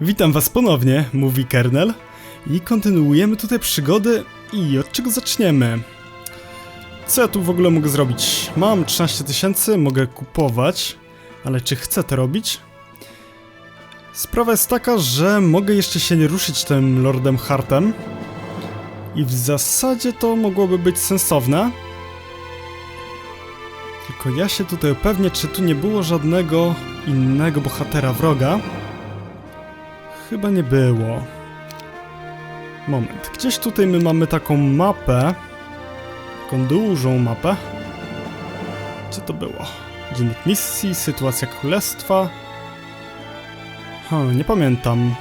Witam was ponownie, mówi Kernel. I kontynuujemy tutaj przygody i od czego zaczniemy? Co ja tu w ogóle mogę zrobić? Mam 13 tysięcy, mogę kupować, ale czy chcę to robić? Sprawa jest taka, że mogę jeszcze się nie ruszyć tym Lordem Hartem i w zasadzie to mogłoby być sensowne. Tylko ja się tutaj upewnię, czy tu nie było żadnego innego bohatera wroga. Chyba nie było. Moment, gdzieś tutaj my mamy taką mapę. Taką dużą mapę. Gdzie to było? Dziennik misji, sytuacja królestwa. Hmm, nie pamiętam.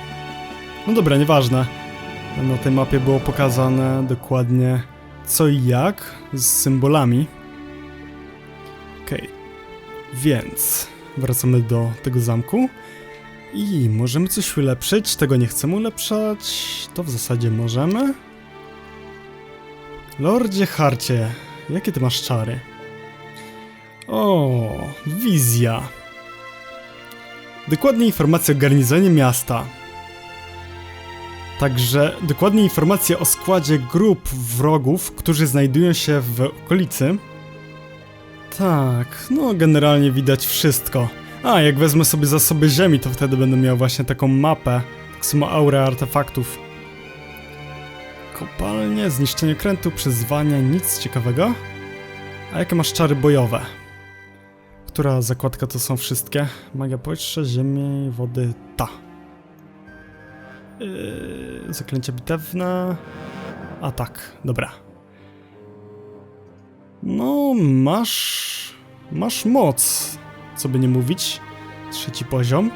No dobra, nieważne. Na tej mapie było pokazane dokładnie co i jak z symbolami. Okej, więc wracamy do tego zamku. I możemy coś ulepszyć, tego nie chcemy ulepszać, to w zasadzie możemy. Lordzie Harcie, jakie ty masz czary? O, wizja. Dokładnie informacje o garnizonie miasta. Także dokładnie informacje o składzie grup wrogów, którzy znajdują się w okolicy. Tak, no generalnie widać wszystko. A, jak wezmę sobie zasoby ziemi, to wtedy będę miał właśnie taką mapę. Tak samo aurę artefaktów. Kopalnie, zniszczenie krętu, przyzwania, nic ciekawego. A jakie masz czary bojowe? Która zakładka to są wszystkie? Magia powietrza, ziemi, wody, ta. Yy, zaklęcie bitewne. A tak, dobra. No, masz. Masz moc co by nie mówić. Trzeci poziom.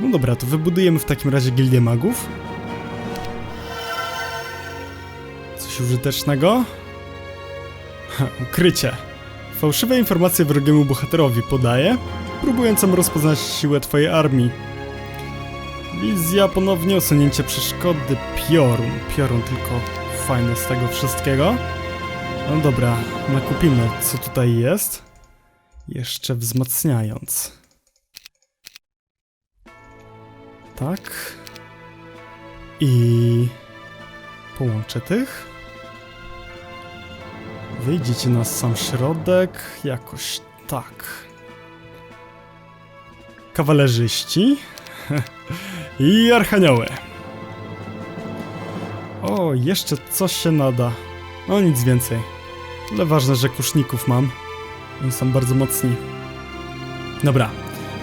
No dobra, to wybudujemy w takim razie gildię magów. Coś użytecznego? Ha, ukrycie. Fałszywe informacje wrogiemu bohaterowi podaje, próbującym rozpoznać siłę twojej armii. Wizja, ponownie usunięcie przeszkody, piorun. Piorun tylko fajne z tego wszystkiego. No dobra, nakupimy co tutaj jest jeszcze wzmacniając. Tak. I połączę tych. Wyjdziecie na sam środek, jakoś tak. Kawalerzyści i archanioły. O, jeszcze coś się nada. No nic więcej. Ale ważne, że kuszników mam. Oni są bardzo mocni. Dobra,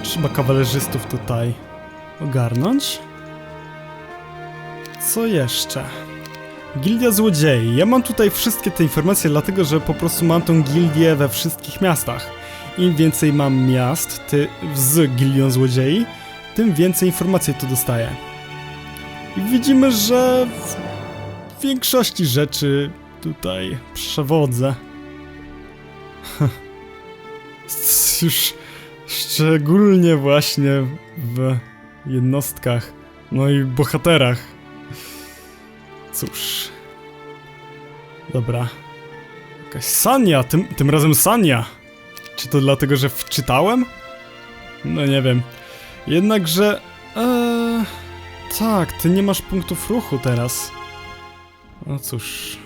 trzeba kawalerzystów tutaj ogarnąć. Co jeszcze? Gildia Złodziei. Ja mam tutaj wszystkie te informacje, dlatego że po prostu mam tą gildię we wszystkich miastach. Im więcej mam miast ty, z Gildią Złodziei, tym więcej informacji tu dostaję. I widzimy, że w większości rzeczy tutaj przewodzę. już szczególnie właśnie w jednostkach, no i bohaterach. Cóż. Dobra. Jakaś Sania, tym, tym razem Sania. Czy to dlatego, że wczytałem? No nie wiem. Jednakże... Eee, tak, ty nie masz punktów ruchu teraz. No cóż...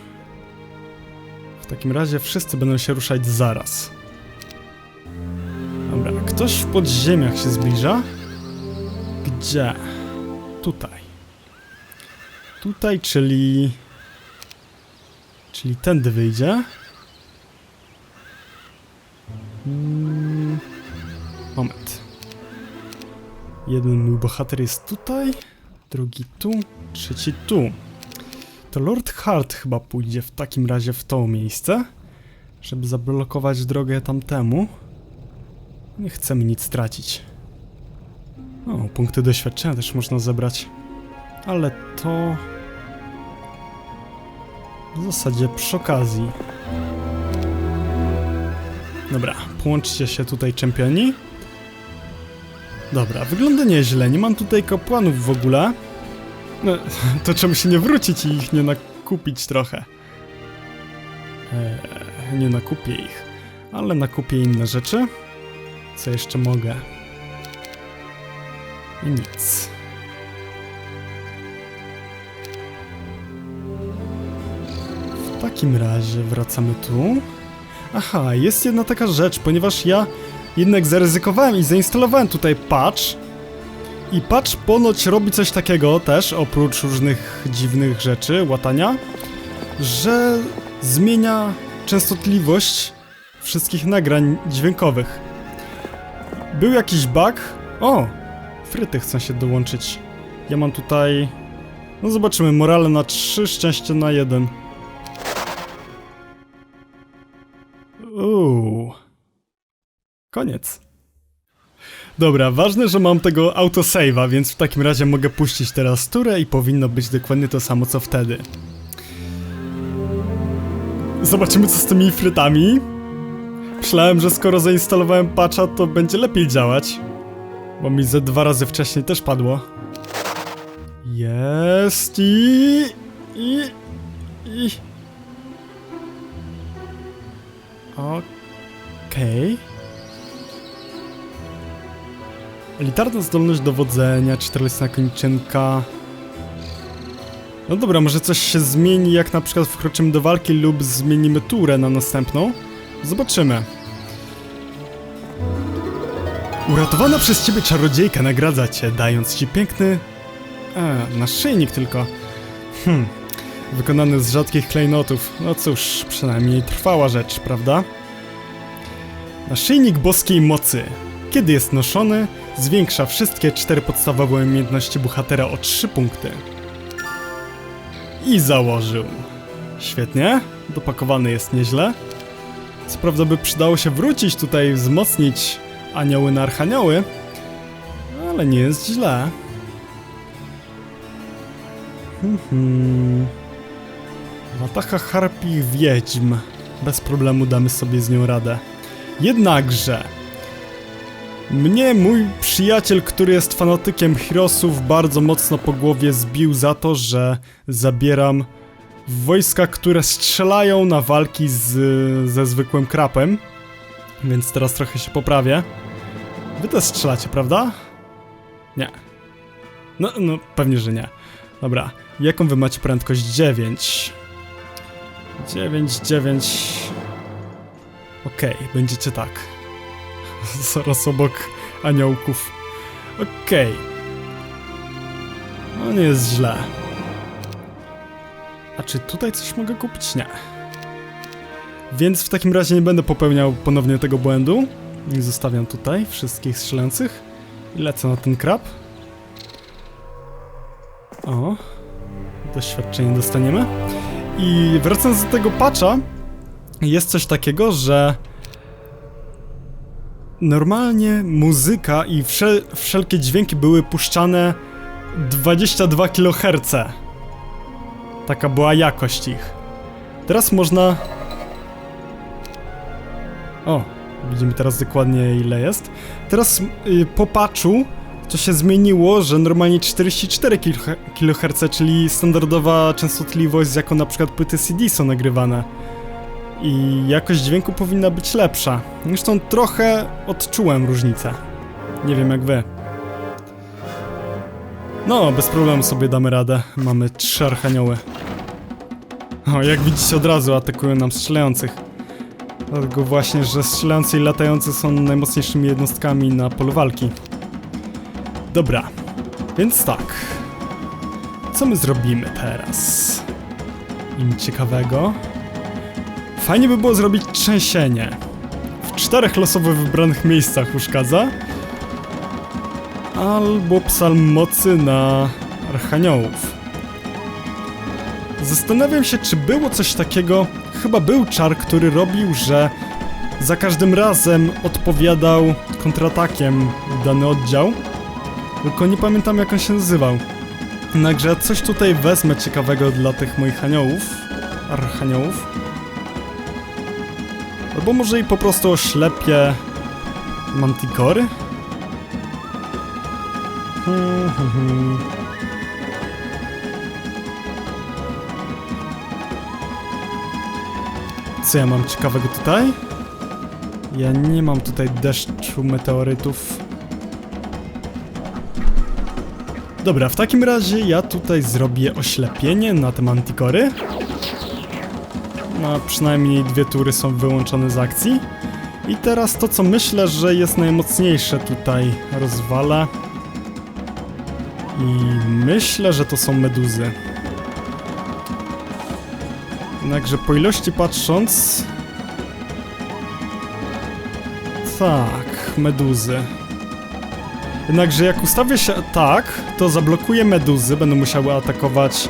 W takim razie wszyscy będą się ruszać zaraz. Ktoś w podziemiach się zbliża. Gdzie? Tutaj. Tutaj, czyli... Czyli tędy wyjdzie. Mm, moment. Jeden mój bohater jest tutaj, drugi tu, trzeci tu. To Lord Hart chyba pójdzie w takim razie w to miejsce, żeby zablokować drogę tamtemu. Nie chcemy nic stracić. O, punkty doświadczenia też można zebrać. Ale to... W zasadzie przy okazji. Dobra, połączcie się tutaj czempioni. Dobra, wygląda nieźle. Nie mam tutaj kapłanów w ogóle. No, to czemu się nie wrócić i ich nie nakupić trochę? Eee, nie nakupię ich, ale nakupię inne rzeczy. Co jeszcze mogę? I nic. W takim razie wracamy tu. Aha, jest jedna taka rzecz, ponieważ ja jednak zaryzykowałem i zainstalowałem tutaj patch. I patch ponoć robi coś takiego też, oprócz różnych dziwnych rzeczy, łatania, że zmienia częstotliwość wszystkich nagrań dźwiękowych. Był jakiś bug. O! Fryty chcą się dołączyć. Ja mam tutaj. No zobaczymy, morale na 3, szczęście na 1. Uuu. Koniec. Dobra, ważne, że mam tego autosave'a, więc w takim razie mogę puścić teraz turę i powinno być dokładnie to samo co wtedy. Zobaczymy co z tymi frytami. Myślałem, że skoro zainstalowałem patcha, to będzie lepiej działać. Bo mi ze dwa razy wcześniej też padło. Jest i... i... i... Okej. Elitarna zdolność dowodzenia, czterolistna kończynka. No dobra, może coś się zmieni, jak na przykład wkroczymy do walki lub zmienimy turę na następną. Zobaczymy. Uratowana przez ciebie czarodziejka nagradza cię, dając ci piękny... A, naszyjnik tylko. Hm, wykonany z rzadkich klejnotów. No cóż, przynajmniej trwała rzecz, prawda? Naszyjnik boskiej mocy. Kiedy jest noszony, zwiększa wszystkie cztery podstawowe umiejętności bohatera o 3 punkty. I założył. Świetnie, dopakowany jest nieźle. Co prawda by przydało się wrócić tutaj, wzmocnić anioły na archanioły, ale nie jest źle. Mhm. Watacha harpich wiedźm. Bez problemu damy sobie z nią radę. Jednakże... Mnie mój przyjaciel, który jest fanatykiem Hirosów, bardzo mocno po głowie zbił za to, że zabieram wojska, które strzelają na walki z, ze zwykłym krapem. Więc teraz trochę się poprawię. Wy też strzelacie, prawda? Nie. No, no, pewnie, że nie. Dobra, jaką wy macie prędkość? 9. 9, 9. Okej, będziecie tak. Zaraz obok aniołków. Okej. No nie jest źle. A czy tutaj coś mogę kupić? Nie. Więc w takim razie nie będę popełniał ponownie tego błędu. Zostawiam tutaj wszystkich strzelających. I lecę na ten krab. O. Doświadczenie dostaniemy. I wracając do tego patcha, jest coś takiego, że normalnie muzyka i wszel wszelkie dźwięki były puszczane 22 kHz. Taka była jakość ich. Teraz można... O, widzimy teraz dokładnie ile jest. Teraz y, po patchu to się zmieniło, że normalnie 44 kHz, czyli standardowa częstotliwość, jaką na przykład płyty CD są nagrywane. I jakość dźwięku powinna być lepsza. Zresztą trochę odczułem różnicę. Nie wiem jak wy. No, bez problemu sobie damy radę. Mamy trzy archanioły. O, jak widzicie od razu atakują nam strzelających. Dlatego właśnie, że strzelający i latający są najmocniejszymi jednostkami na polu walki. Dobra, więc tak. Co my zrobimy teraz? Im ciekawego. Fajnie by było zrobić trzęsienie. W czterech losowo wybranych miejscach uszkadza. Albo psalm mocy na archaniołów. Zastanawiam się, czy było coś takiego. Chyba był czar, który robił, że za każdym razem odpowiadał kontratakiem dany oddział. Tylko nie pamiętam jak on się nazywał. Jednakże coś tutaj wezmę ciekawego dla tych moich aniołów. Archaniołów. Albo może i po prostu oślepię Manticory? Hmm. Co ja mam ciekawego tutaj? Ja nie mam tutaj deszczu meteorytów. Dobra, w takim razie ja tutaj zrobię oślepienie na te mantikory. No, przynajmniej dwie tury są wyłączone z akcji. I teraz to, co myślę, że jest najmocniejsze tutaj rozwala. I myślę, że to są meduzy. Jednakże po ilości patrząc... Tak, meduzy. Jednakże jak ustawię się tak, to zablokuję meduzy, będą musiały atakować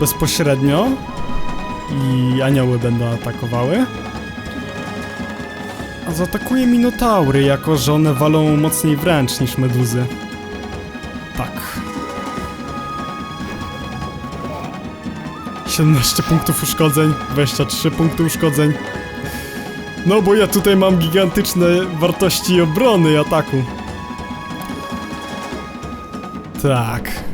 bezpośrednio i anioły będą atakowały. A zaatakuje minotaury, jako że one walą mocniej wręcz niż meduzy. 17 punktów uszkodzeń, 23 punkty uszkodzeń. No bo ja tutaj mam gigantyczne wartości obrony i ataku. Tak.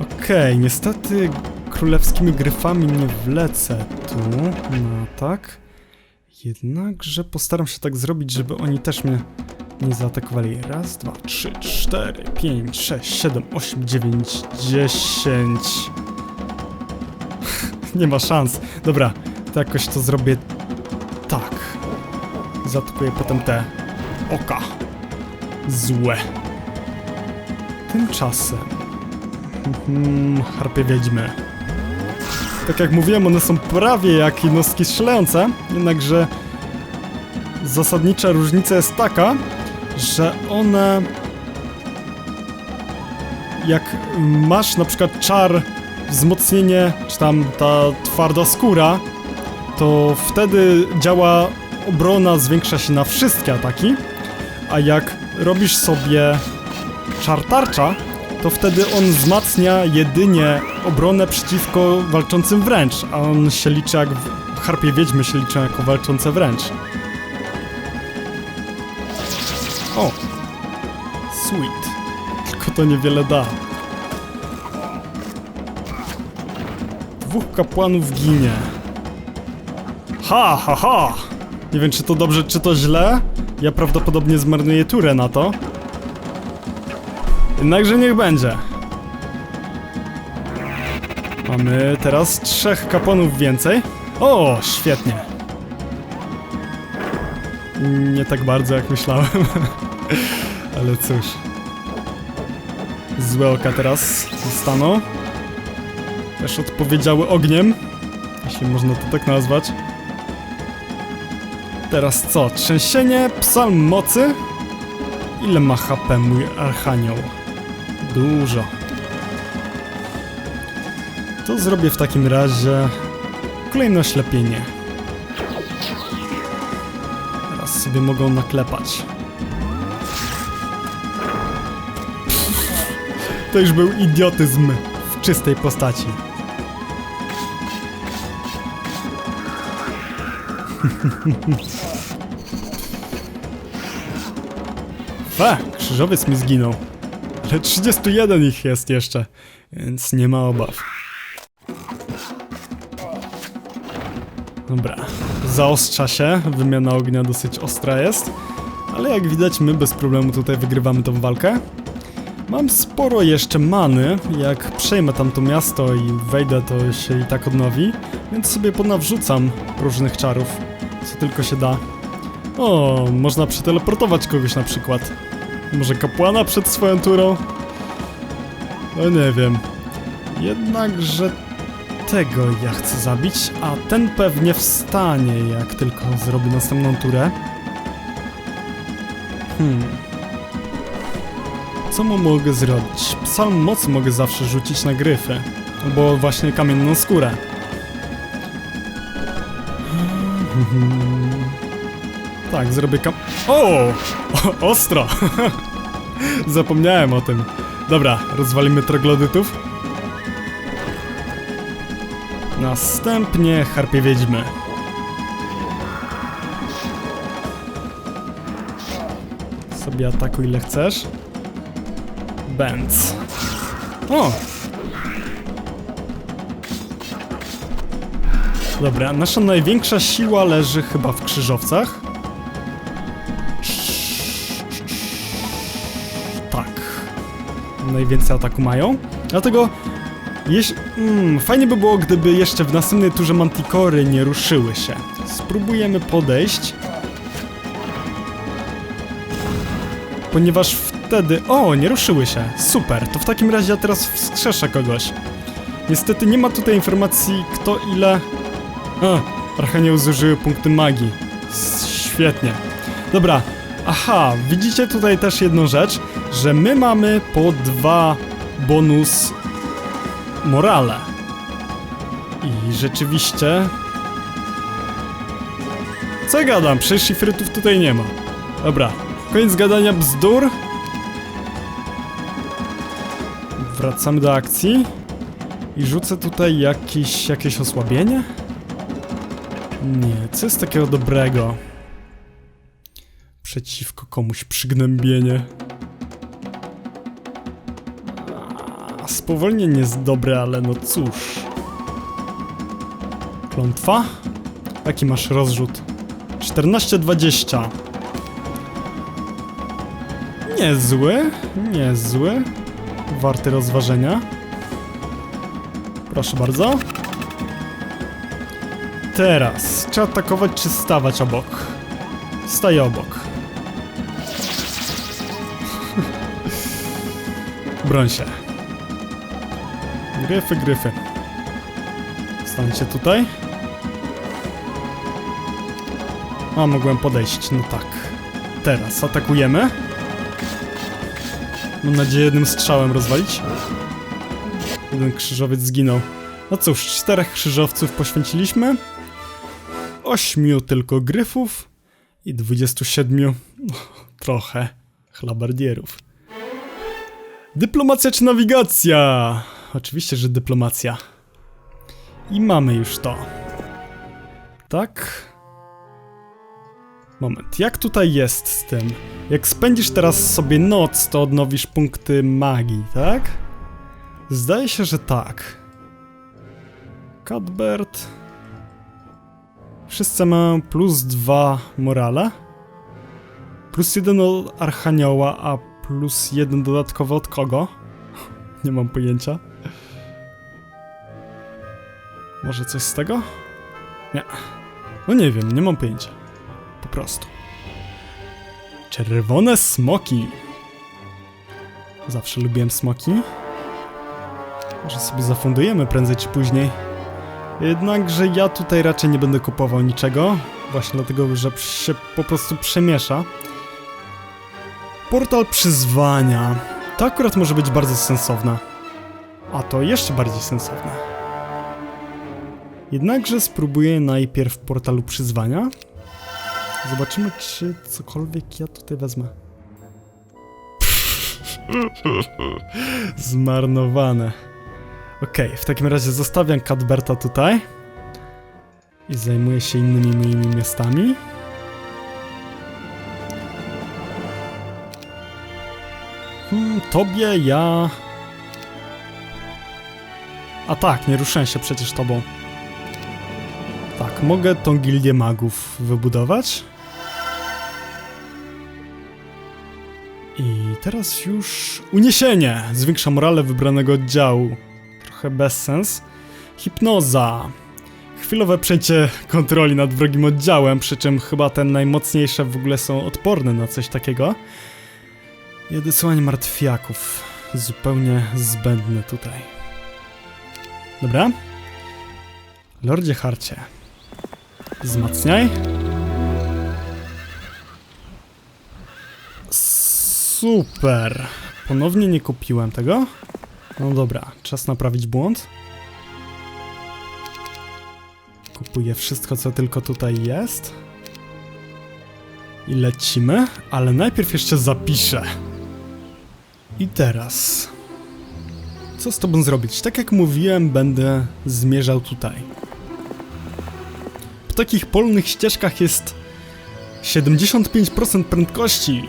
Okej, niestety królewskimi gryfami nie wlecę tu na atak. Jednakże postaram się tak zrobić, żeby oni też mnie nie zaatakowali. Raz, dwa, trzy, cztery, pięć, sześć, siedem, osiem, dziewięć, dziesięć. nie ma szans. Dobra, to jakoś to zrobię tak. Zaatakuję potem te oka. Złe. Tymczasem... Hmm, harpie wiedźmy. Tak jak mówiłem, one są prawie jak jednostki strzelające, jednakże zasadnicza różnica jest taka, że one... Jak masz na przykład czar, wzmocnienie, czy tam ta twarda skóra, to wtedy działa obrona, zwiększa się na wszystkie ataki, a jak robisz sobie czar tarcza, to wtedy on wzmacnia jedynie obronę przeciwko walczącym wręcz, a on się liczy jak harpie wiedźmy się liczy jako walczące wręcz. O! Sweet. Tylko to niewiele da. Dwóch kapłanów ginie. Ha, ha, ha! Nie wiem, czy to dobrze, czy to źle. Ja prawdopodobnie zmarnuję turę na to. Jednakże niech będzie. Mamy teraz trzech kapłanów więcej. O, świetnie. Nie tak bardzo jak myślałem. Ale cóż. Złe oka teraz zostaną. Też odpowiedziały ogniem. Jeśli można to tak nazwać. Teraz co? Trzęsienie, psalm mocy. Ile ma HP mój archanioł? Dużo. To zrobię w takim razie kolejne oślepienie. Teraz sobie mogą naklepać. To już był idiotyzm w czystej postaci. Fa, krzyżowiec mi zginął. Ale 31 ich jest jeszcze, więc nie ma obaw. Dobra, zaostrza się, wymiana ognia dosyć ostra jest, ale jak widać my bez problemu tutaj wygrywamy tą walkę. Mam sporo jeszcze many, jak przejmę tamto miasto i wejdę to się i tak odnowi, więc sobie ponawrzucam różnych czarów, co tylko się da. O, można przeteleportować kogoś na przykład. Może kapłana przed swoją turą? No nie wiem. Jednakże tego ja chcę zabić, a ten pewnie wstanie, jak tylko zrobi następną turę. Hmm. Co mu mogę zrobić? Psalm mocy mogę zawsze rzucić na gryfy. Albo właśnie kamienną skórę. Tak, zrobię kam... O! o ostro! Zapomniałem o tym. Dobra, rozwalimy troglodytów. Następnie harpie wiedźmy. Sobie atakuj ile chcesz. Benz. O! Dobra, nasza największa siła leży chyba w krzyżowcach. Tak. Najwięcej ataku mają. Dlatego Jeś... Mm, fajnie by było, gdyby jeszcze w następnej turze Manticory nie ruszyły się. Spróbujemy podejść. Ponieważ wtedy... O, nie ruszyły się. Super, to w takim razie ja teraz wskrzeszę kogoś. Niestety nie ma tutaj informacji, kto ile... A, Archanioł zużyły punkty magii. Świetnie. Dobra, aha, widzicie tutaj też jedną rzecz, że my mamy po dwa bonus morale. I rzeczywiście... Co gadam? Przecież ifrytów tutaj nie ma. Dobra, koniec gadania bzdur. Wracamy do akcji. I rzucę tutaj jakieś, jakieś osłabienie? Nie, co jest takiego dobrego? Przeciwko komuś przygnębienie. A, Spowolnienie jest dobre, ale no cóż. Klątwa? Jaki masz rozrzut? 14-20. Niezły, niezły. Warty rozważenia. Proszę bardzo. Teraz, czy atakować, czy stawać obok? Staję obok. Broń się. Gryfy, gryfy. Stańcie tutaj. O, mogłem podejść, no tak. Teraz atakujemy. Mam nadzieję jednym strzałem rozwalić. Jeden krzyżowiec zginął. No cóż, czterech krzyżowców poświęciliśmy. Ośmiu tylko gryfów. I 27 no, trochę chlabardierów. Dyplomacja czy nawigacja? Oczywiście, że dyplomacja. I mamy już to. Tak? Moment, jak tutaj jest z tym? Jak spędzisz teraz sobie noc, to odnowisz punkty magii, tak? Zdaje się, że tak. Cuthbert. Wszyscy mają plus dwa morale. Plus jeden od Archanioła, a plus jeden dodatkowo od kogo? Nie mam pojęcia. Może coś z tego? Nie. No nie wiem, nie mam pojęcia. Po prostu. Czerwone smoki. Zawsze lubiłem smoki. Może sobie zafundujemy prędzej czy później. Jednakże ja tutaj raczej nie będę kupował niczego. Właśnie dlatego, że się po prostu przemiesza. Portal przyzwania. To akurat może być bardzo sensowne. A to jeszcze bardziej sensowne. Jednakże spróbuję najpierw portalu przyzwania. Zobaczymy, czy cokolwiek ja tutaj wezmę. Zmarnowane. Okej, w takim razie zostawiam Cadberta tutaj. I zajmuję się innymi moimi miastami. Hmm, tobie ja... A tak, nie ruszę się przecież tobą. Tak, mogę tą gildię magów wybudować. I teraz już uniesienie zwiększa morale wybranego oddziału. Trochę bezsens. Hipnoza. Chwilowe przejęcie kontroli nad wrogim oddziałem, przy czym chyba te najmocniejsze w ogóle są odporne na coś takiego. I odesłanie martwiaków. Zupełnie zbędne tutaj. Dobra. Lordzie Harcie. Wzmacniaj. Super. Ponownie nie kupiłem tego. No dobra, czas naprawić błąd. Kupuję wszystko, co tylko tutaj jest. I lecimy, ale najpierw jeszcze zapiszę. I teraz. Co z tobą zrobić? Tak jak mówiłem, będę zmierzał tutaj. Po takich polnych ścieżkach jest 75% prędkości.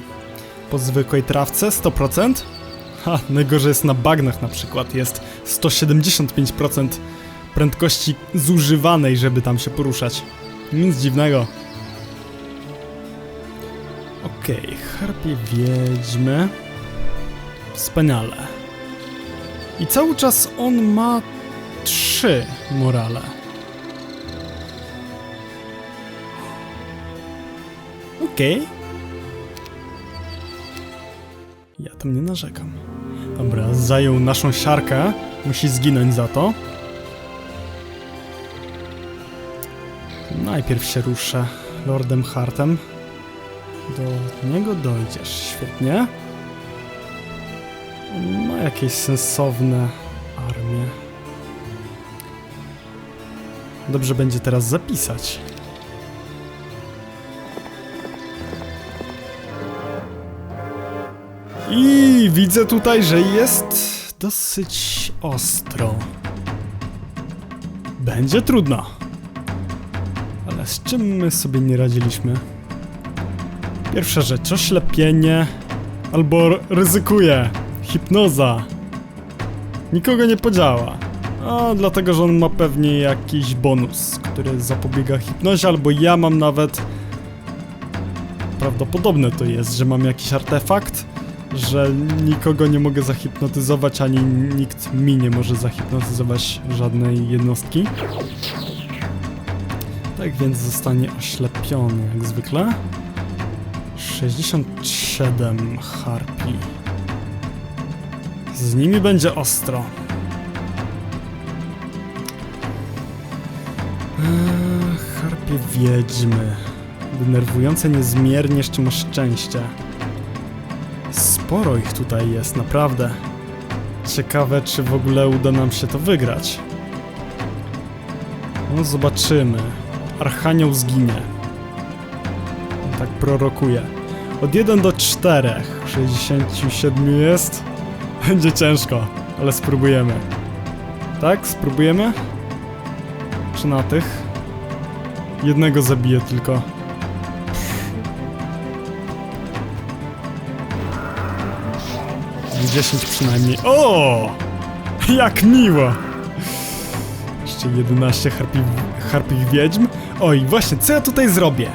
Po zwykłej trawce 100%. Ha, najgorzej jest na bagnach na przykład. Jest 175% prędkości zużywanej, żeby tam się poruszać. Nic dziwnego. Okej, okay, harpie wiedźmy. Wspaniale. I cały czas on ma 3 morale. Okej. Ja tam nie narzekam. Dobra, zajął naszą siarkę. Musi zginąć za to. Najpierw się ruszę Lordem Hartem. Do niego dojdziesz. Świetnie. Ma jakieś sensowne armie. Dobrze będzie teraz zapisać. I widzę tutaj, że jest dosyć ostro. Będzie trudno. Ale z czym my sobie nie radziliśmy? Pierwsza rzecz, oślepienie. Albo r- ryzykuję. Hipnoza. Nikogo nie podziała. A dlatego, że on ma pewnie jakiś bonus, który zapobiega hipnozie, albo ja mam nawet. Prawdopodobne to jest, że mam jakiś artefakt, że nikogo nie mogę zahipnotyzować, ani nikt mi nie może zahipnotyzować żadnej jednostki. Tak więc zostanie oślepiony jak zwykle. 67 harpi. Z nimi będzie ostro. Eee, harpie wiedźmy. Denerwujące niezmiernie, czym masz szczęście. Sporo ich tutaj jest, naprawdę. Ciekawe, czy w ogóle uda nam się to wygrać. No, zobaczymy. Archanioł zginie. Tak prorokuje. Od 1 do 4. 67 jest. Będzie ciężko, ale spróbujemy. Tak? Spróbujemy? Czy na tych? Jednego zabiję tylko. 10 przynajmniej. O! Jak miło! Jeszcze 11 harpi, harpich wiedźm. Oj, właśnie, co ja tutaj zrobię?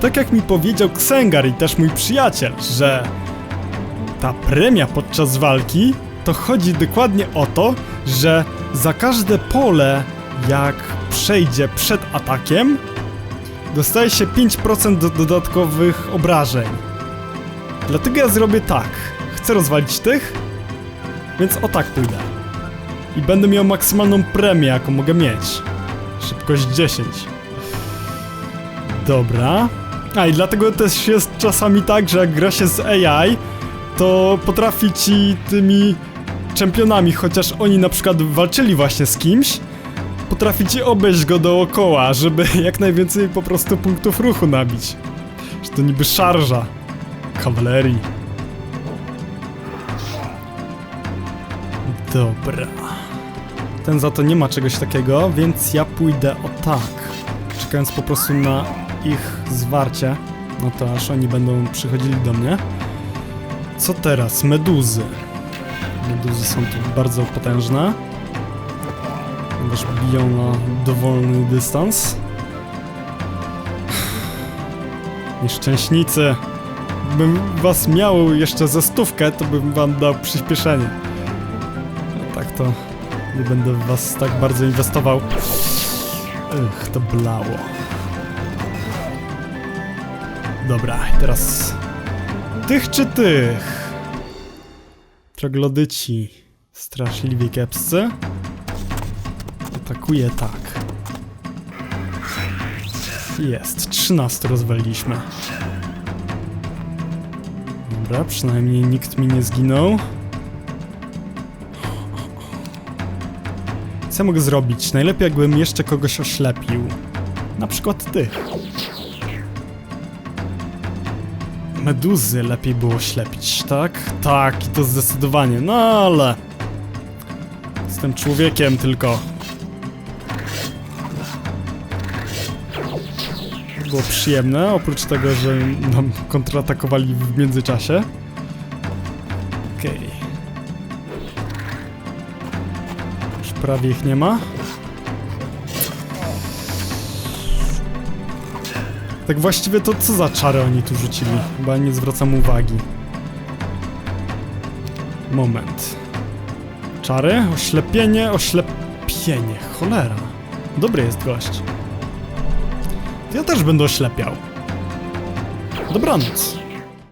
Tak jak mi powiedział Ksengar i też mój przyjaciel, że ta premia podczas walki to chodzi dokładnie o to, że za każde pole, jak przejdzie przed atakiem, dostaje się 5% do dodatkowych obrażeń. Dlatego ja zrobię tak. Chcę rozwalić tych, więc o tak pójdę. I będę miał maksymalną premię, jaką mogę mieć. Szybkość 10. Dobra. A i dlatego też jest czasami tak, że jak gra się z AI, to potrafi ci tymi czempionami, chociaż oni na przykład walczyli właśnie z kimś, potrafi ci obejść go dookoła, żeby jak najwięcej po prostu punktów ruchu nabić. Że to niby szarża kawalerii. Dobra. Ten za to nie ma czegoś takiego, więc ja pójdę o tak. Czekając po prostu na ich zwarcie. No to aż oni będą przychodzili do mnie. Co teraz? Meduzy. Meduzy są tu bardzo potężne. Ponieważ biją na dowolny dystans. Nieszczęśnicy. Bym was miał jeszcze ze stówkę, to bym wam dał przyspieszenie. Tak to nie będę w was tak bardzo inwestował. Ech, to blało. Dobra, teraz tych czy tych? Troglodyci straszliwie kiepscy. Atakuje tak. Jest, 13 rozwaliliśmy. Dobra, przynajmniej nikt mi nie zginął. Co ja mogę zrobić? Najlepiej jakbym jeszcze kogoś oślepił. Na przykład ty. Meduzy lepiej było ślepić, tak? Tak, i to zdecydowanie, no ale... Jestem człowiekiem tylko. Było przyjemne, oprócz tego, że nam kontratakowali w międzyczasie. Prawie ich nie ma. Tak właściwie to co za czary oni tu rzucili? Chyba nie zwracam uwagi. Moment. Czary? Oślepienie, oślep... Oślepienie, cholera. Dobry jest gość. Ja też będę oślepiał. Dobranoc.